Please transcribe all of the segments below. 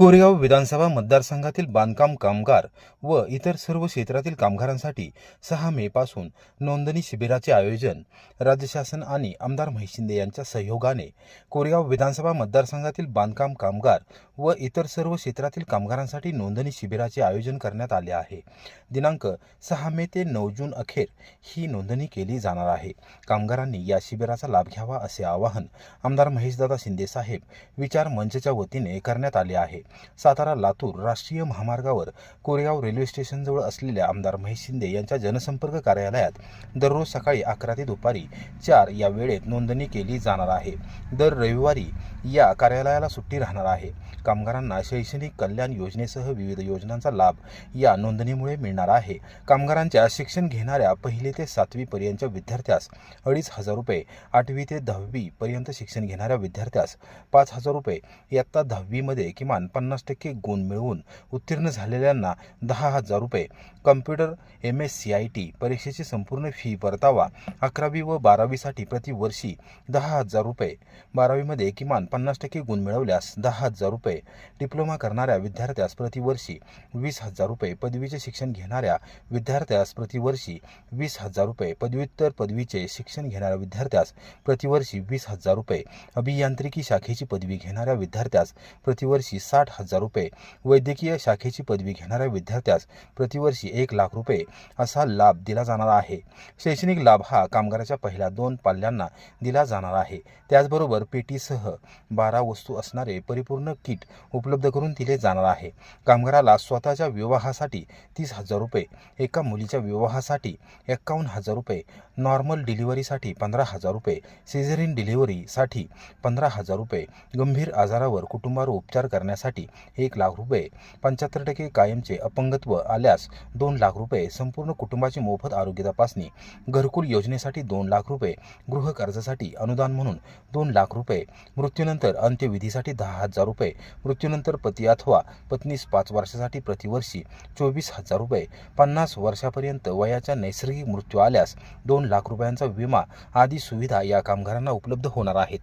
कोरेगाव विधानसभा मतदारसंघातील बांधकाम कामगार व इतर सर्व क्षेत्रातील कामगारांसाठी सहा मे पासून नोंदणी शिबिराचे आयोजन राज्य शासन आणि आमदार महेश शिंदे यांच्या सहयोगाने कोरेगाव विधानसभा मतदारसंघातील बांधकाम कामगार व इतर सर्व क्षेत्रातील कामगारांसाठी नोंदणी शिबिराचे आयोजन करण्यात आले आहे. दिनांक सहा मे ते नऊ जून अखेर ही नोंदणी केली जाणार आहे. कामगारांनी या शिबिराचा लाभ घ्यावा असे आवाहन आमदार महेशदादा शिंदे साहेब विचार मंचच्या वतीने करण्यात आले आहे. सातारा लातूर राष्ट्रीय महामार्गावर कोरेगाव रेल्वे स्टेशनजवळ असलेल्या आमदार महेश शिंदे यांच्या जनसंपर्क कार्यालयात दररोज सकाळी अकरा ते दुपारी चार या वेळेत नोंदणी केली जाणार आहे. दर रविवारी या कार्यालयाला सुट्टी राहणार आहे. कामगारांना शैक्षणिक कल्याण योजनेसह विविध योजनांचा लाभ या नोंदणीमुळे मिळणार आहे. कामगारांच्या शिक्षण घेणाऱ्या पहिली ते सातवी पर्यंतच्या विद्यार्थ्यास अडीच हजार रुपये आठवी ते दहावी पर्यंत शिक्षण घेणाऱ्या विद्यार्थ्यास पाच हजार रुपये इयत्ता दहावीमध्ये किमान पन्नास टक्के गुण मिळवून उत्तीर्ण झालेल्यांना दहा हजार रुपये. Computer M S C I T परीक्षेची संपूर्ण फी परतावा अकरावी व बारावीसाठी प्रतिवर्षी दहा हजार रुपये. बारावीमध्ये किमान पन्नास टक्के गुण मिळवल्यास दहा हजार रुपये. डिप्लोमा करणाऱ्या विद्यार्थ्यास प्रतिवर्षी वीस हजार रुपये. पदवीचे शिक्षण घेणाऱ्या विद्यार्थ्यास प्रतिवर्षी वीस हजार रुपये. पदव्युत्तर पदवीचे शिक्षण घेणाऱ्या विद्यार्थ्यास प्रतिवर्षी वीस हजार रुपये. अभियांत्रिकी शाखेची पदवी घेणाऱ्या विद्यार्थ्यास प्रतिवर्षी साठ हजार रुपये. वैद्यकीय शाखेची पदवी घेणाऱ्या विद्यार्थ्यास प्रतिवर्षी एक लाख रुपये असा लाभ दिला जाणार आहे. शैक्षणिक लाभ हा कामगाराच्या पहिल्या दोन पाल्यांना दिला जाणार आहे. त्याचबरोबर पेटीसह बारा वस्तू असणारे परिपूर्ण किट उपलब्ध करून दिले जाणार आहे. कामगाराला स्वतःच्या विवाहासाठी तीस हजार रुपये एका मुलीच्या विवाहासाठी एक्कावन्न हजार रुपये नॉर्मल डिलिव्हरीसाठी पंधरा हजार रुपये सिझेरिन डिलिव्हरीसाठी पंधरा हजार रुपये गंभीर आजारावर कुटुंबावर उपचार करण्यासाठी एक लाख रुपये. पंच्याहत्तर टक्के कायमचे अपंगत्व आल्यास दोन लाख रुपये. संपूर्ण कुटुंबाची मोफत आरोग्य तपासणी. घरकुल योजनेसाठी दोन लाख रुपये. गृह कर्जासाठी अनुदान म्हणून दोन लाख रुपये. मृत्यूनंतर अंत्यविधीसाठी दहा हजार रुपये. मृत्यूनंतर पती अथवा पत्नीस पाच वर्षासाठी प्रतिवर्षी चोवीस हजार रुपये. पन्नास वर्षापर्यंत वयाच्या नैसर्गिक मृत्यू आल्यास दोन लाख रुपयांचा विमा आदी सुविधा या कामगारांना उपलब्ध होणार आहेत.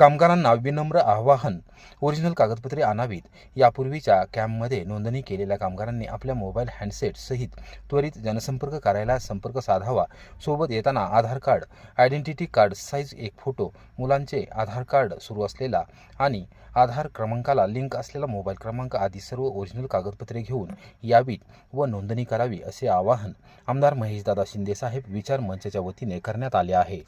कामगारांना विनम्र आवाहन ओरिजिनल कागदपत्रे आणावीत. यापूर्वीच्या कॅम्पमध्ये नोंदणी केलेल्या कामगारांनी आपल्या मोबाईल हँडसेट सहित त्वरित जनसंपर्क कार्यालयात संपर्क साधावा. सोबत येताना Aadhaar card identity card size एक फोटो मुलांचे आधार कार्ड सुरू असलेला आणि आधार क्रमांकाला लिंक असलेला मोबाईल क्रमांक आदी सर्व ओरिजिनल कागदपत्रे घेऊन यावीत व नोंदणी करावी असे आवाहन आमदार महेशदादा शिंदेसाहेब विचार मंचाच्या वतीने करण्यात आले आहे.